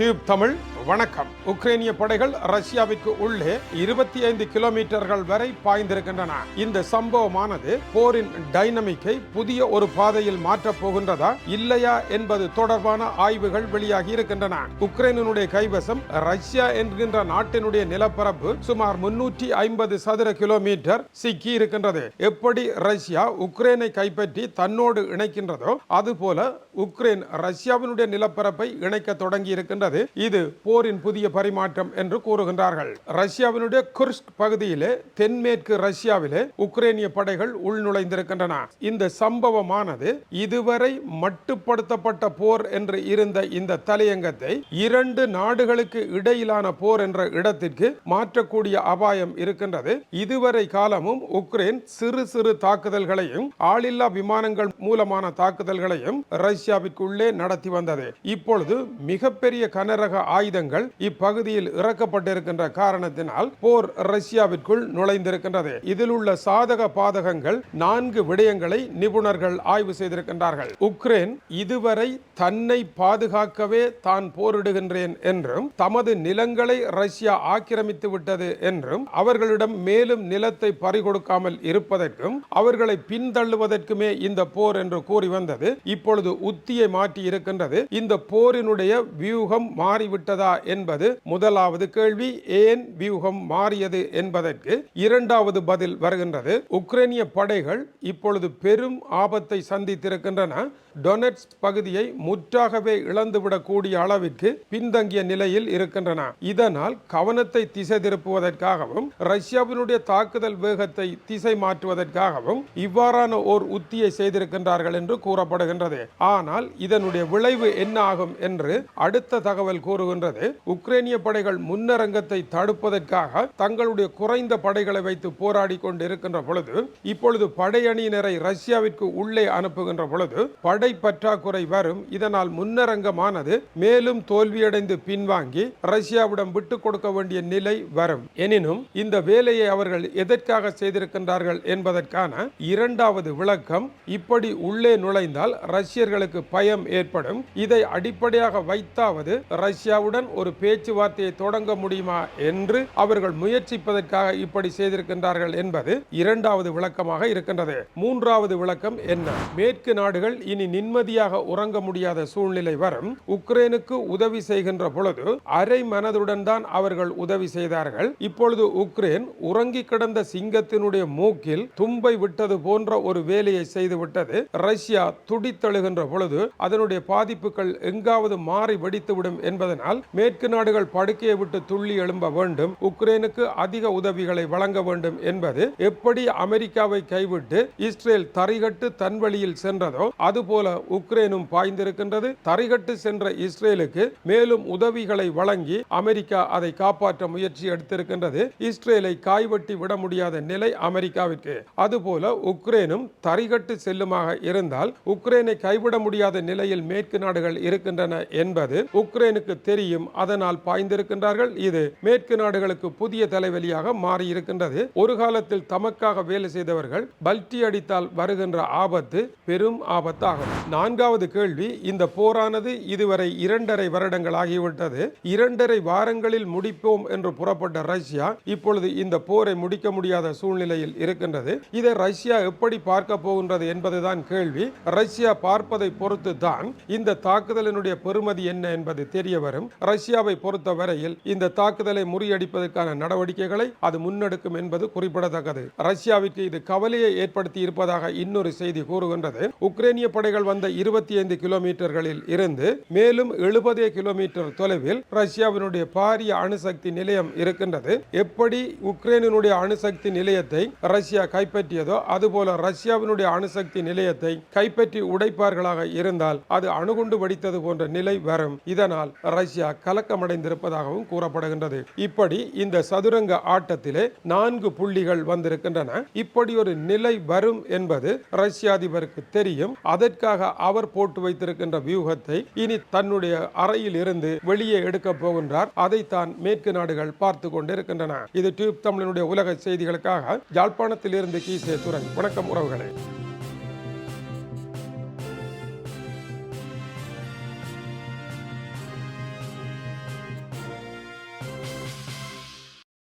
Tube Tamil வணக்கம். உக்ரைனிய படைகள் ரஷ்யாவிற்கு உள்ளே இருபத்தி ஐந்து கிலோமீட்டர்கள் வரை பாய்ந்திருக்கின்றன. இந்த சம்பவமானது போரின் டைனமிக்கை புதிய ஒரு பாதையில் மாற்றப் போகின்றதா இல்லையா என்பது தொடர்பான ஆய்வுகள் வெளியாகி இருக்கின்றன. உக்ரைனுடைய கைவசம் ரஷ்யா என்கின்ற நாட்டினுடைய நிலப்பரப்பு சுமார் முன்னூற்றி ஐம்பது சதுர கிலோமீட்டர் சிக்கி இருக்கின்றது. எப்படி ரஷ்யா உக்ரைனை கைப்பற்றி தன்னோடு இணைக்கின்றதோ அதுபோல உக்ரைன் ரஷ்யாவினுடைய நிலப்பரப்பை இணைக்க தொடங்கி இருக்கின்றது. இது போரின் புதிய பரிமாற்றம் என்று கூறுகின்றார்கள். ரஷ்யாவினுடைய குர்ஸ்க் பகுதியிலே தென்மேற்கு ரஷ்யாவிலே உக்ரைனிய படைகள் உள்நுழைந்திருக்கின்றன. இந்த சம்பவமானது இதுவரை மட்டுப்படுத்தப்பட்ட போர் என்று இருந்த இந்த தலையங்கத்தை இரண்டு நாடுகளுக்கு இடையிலான போர் என்ற இடத்திற்கு மாற்றக்கூடிய அபாயம் இருக்கின்றது. இதுவரை காலமும் உக்ரைன் சிறு சிறு தாக்குதல்களையும் ஆளில்லா விமானங்கள் மூலமான தாக்குதல்களையும் ரஷ்யாவிற்குள்ளே நடத்தி வந்தது. இப்பொழுது மிகப்பெரிய கனரக ஆயுத ஆயுதங்கள் இப்பகுதியில் இறக்கப்பட்டிருக்கின்ற காரணத்தினால் போர் ரஷ்யாவிற்குள் நுழைந்திருக்கின்றது. இதில் உள்ள சாதக பாதகங்கள் நான்கு விடயங்களை நிபுணர்கள் ஆய்வு செய்திருக்கின்றார்கள். உக்ரைன் இதுவரை தன்னை பாதுகாக்கவே தான் போரிடுகின்றேன் என்றும் தமது நிலங்களை ரஷ்யா ஆக்கிரமித்து விட்டது என்றும் அவர்களிடம் மேலும் நிலத்தை பறிகொடுக்காமல் இருப்பதற்கும் அவர்களை பின்தள்ளுவதற்குமே இந்த போர் என்று கூறி வந்தது. இப்பொழுது உத்தியை மாற்றி இருக்கின்றது. இந்த போரினுடைய வியூகம் மாறிவிட்டதா என்பது முதலாவது கேள்வி. ஏன் வியூகம் மாறியது என்பதற்கு இரண்டாவது பதில் வருகின்றது. உக்ரைனிய படைகள் இப்பொழுது பெரும் ஆபத்தை சந்தித்திருக்கின்றன. டொனட்ஸ் பகுதியை முற்றாகவே இழந்துவிடக்கூடிய அளவிற்கு பின்தங்கிய நிலையில் இருக்கின்றன. இதனால் கவனத்தை திசை திருப்புவதற்காகவும் ரஷ்யாவினுடைய தாக்குதல் வேகத்தை திசை மாற்றுவதற்காகவும் இவ்வாறான ஓர் உத்தியை செய்திருக்கின்றார்கள் என்று கூறப்படுகின்றது. ஆனால் இதனுடைய விளைவு என்ன ஆகும் என்று அடுத்த தகவல் கூறுகின்றது. உக்ரைனிய படைகள் முன்னரங்கத்தை தடுப்பதற்காக தங்களுடைய குறைந்த படைகளை வைத்து போராடி கொண்டு இருக்கின்ற பொழுது இப்பொழுது படையணியினரை ரஷ்யாவிற்கு உள்ளே அனுப்புகின்ற பொழுது படை பற்றாக்குறை வரும். இதனால் முன்னரங்கமானது மேலும் தோல்வியடைந்து பின்வாங்கி ரஷ்யாவிடம் விட்டு கொடுக்க வேண்டிய நிலை வரும். எனினும் இந்த வேலையை அவர்கள் எதற்காக செய்திருக்கின்றார்கள் என்பதற்கான இரண்டாவது விளக்கம் இப்படி உள்ளே நுழைந்தால் ரஷ்யர்களுக்கு பயம் ஏற்படும். இதை அடிப்படையாக வைத்தாவது ரஷ்யாவுடன் ஒரு பேச்சுவார்த்தையை தொடங்க முடியுமா என்று அவர்கள் முயற்சிப்பதற்காக இப்படி செய்திருக்கின்றார்கள் என்பது இரண்டாவது விளக்கமாக இருக்கின்றது. மூன்றாவது விளக்கம் என்ன? மேற்கு நாடுகள் இனி நிம்மதியாக உறங்க முடியாத சூழ்நிலை வரும். உக்ரைனுக்கு உதவி செய்கின்ற பொழுது அரை மனதுடன் தான் அவர்கள் உதவி செய்தார்கள். இப்பொழுது உக்ரைன் உறங்கி கிடந்த சிங்கத்தினுடைய மூக்கில் தும்பை விட்டது போன்ற ஒரு வேலையை செய்துவிட்டது. ரஷ்யா துடித்தழுகின்ற பொழுது அதனுடைய பாதிப்புகள் எங்காவது மாறி வெடித்துவிடும் என்பதனால் மேற்கு நாடுகள் படுக்கையை விட்டு துள்ளி எழும்ப வேண்டும். உக்ரைனுக்கு அதிக உதவிகளை வழங்க வேண்டும் என்பது எப்படி அமெரிக்காவை கைவிட்டு இஸ்ரேல் தரிகட்டு தன் வழியில் சென்றதோ அதுபோல உக்ரைனும் பாய்ந்திருக்கின்றது. தரிகட்டு சென்ற இஸ்ரேலுக்கு மேலும் உதவிகளை வழங்கி அமெரிக்கா அதை காப்பாற்ற முயற்சி எடுத்திருக்கின்றது. இஸ்ரேலை காய்வெட்டி விட முடியாத நிலை அமெரிக்காவிற்கு. அதுபோல உக்ரைனும் தரிகட்டு செல்லுமாக இருந்தால் உக்ரைனை கைவிட முடியாத நிலையில் மேற்கு நாடுகள் இருக்கின்றன என்பது உக்ரைனுக்கு தெரியும். அதனால் பாய்ந்திருக்கின்றார்கள். இது மேற்கு நாடுகளுக்கு புதிய தலைவலியாக மாறி இருக்கின்றது ஒரு காலத்தில் தமக்காக வேலை செய்தவர்கள் பல்டி அடித்தால் வருகின்ற ஆபத்து பெரும் ஆபத்தாகும். நான்காவது கேள்வி இந்த போரானது இதுவரை இரண்டரை வருடங்கள் ஆகிவிட்டது. இரண்டரை வாரங்களில் முடிப்போம் என்று புறப்பட்ட ரஷ்யா இப்பொழுது இந்த போரை முடிக்க முடியாத சூழ்நிலையில் இருக்கின்றது. இதை ரஷ்யா எப்படி பார்க்க போகின்றது என்பதுதான் கேள்வி. ரஷ்யா பார்ப்பதை பொறுத்து தான் இந்த தாக்குதலினுடைய பெறுமதி என்ன என்பது தெரிய வரும். ரஷ்யாவை பொறுத்தவரையில் இந்த தாக்குதலை முறியடிப்பதற்கான நடவடிக்கைகளை அது முன்னெடுக்கும் என்பது குறிப்பிடத்தக்கது. ரஷ்யாவிற்கு இது கவலையை ஏற்படுத்தி இருப்பதாக இன்னொரு செய்தி கூறுகின்றது. உக்ரைனிய படைகள் வந்த இருபத்தி ஐந்து கிலோமீட்டர்களில் இருந்து மேலும் எழுபது கிலோமீட்டர் தொலைவில் ரஷ்யாவினுடைய பாரிய அணுசக்தி நிலையம் இருக்கின்றது. எப்படி உக்ரைனுடைய அணுசக்தி நிலையத்தை ரஷ்யா கைப்பற்றியதோ அதுபோல ரஷ்யாவினுடைய அணுசக்தி நிலையத்தை கைப்பற்றி உடைப்பார்களாக இருந்தால் அது அணுகுண்டு வடித்தது போன்ற நிலை வரும். இதனால் ரஷ்யா கலக்கமடைந்திருப்பதாகவும் கூறப்படுகின்றது. இப்படி இந்த சதுரங்க ஆட்டத்திலே நான்கு புள்ளிகள் வந்திருக்கின்றன. இப்படி ஒரு நிலை வரும் என்பது ரஷ்ய அதிபருக்கு தெரியும். அதற்காக அவர் போட்டு வைத்திருக்கின்ற வியூகத்தை இனி தன்னுடைய அறையில் இருந்து வெளியே எடுக்க போகின்றார். அதைத்தான் மேற்கு நாடுகள் பார்த்து கொண்டிருக்கின்றன. இது டியூப் தமிழனுடைய உலக செய்திகளுக்காக யாழ்ப்பாணத்தில் இருந்து கீசே துறை வணக்கம் உறவுகளே.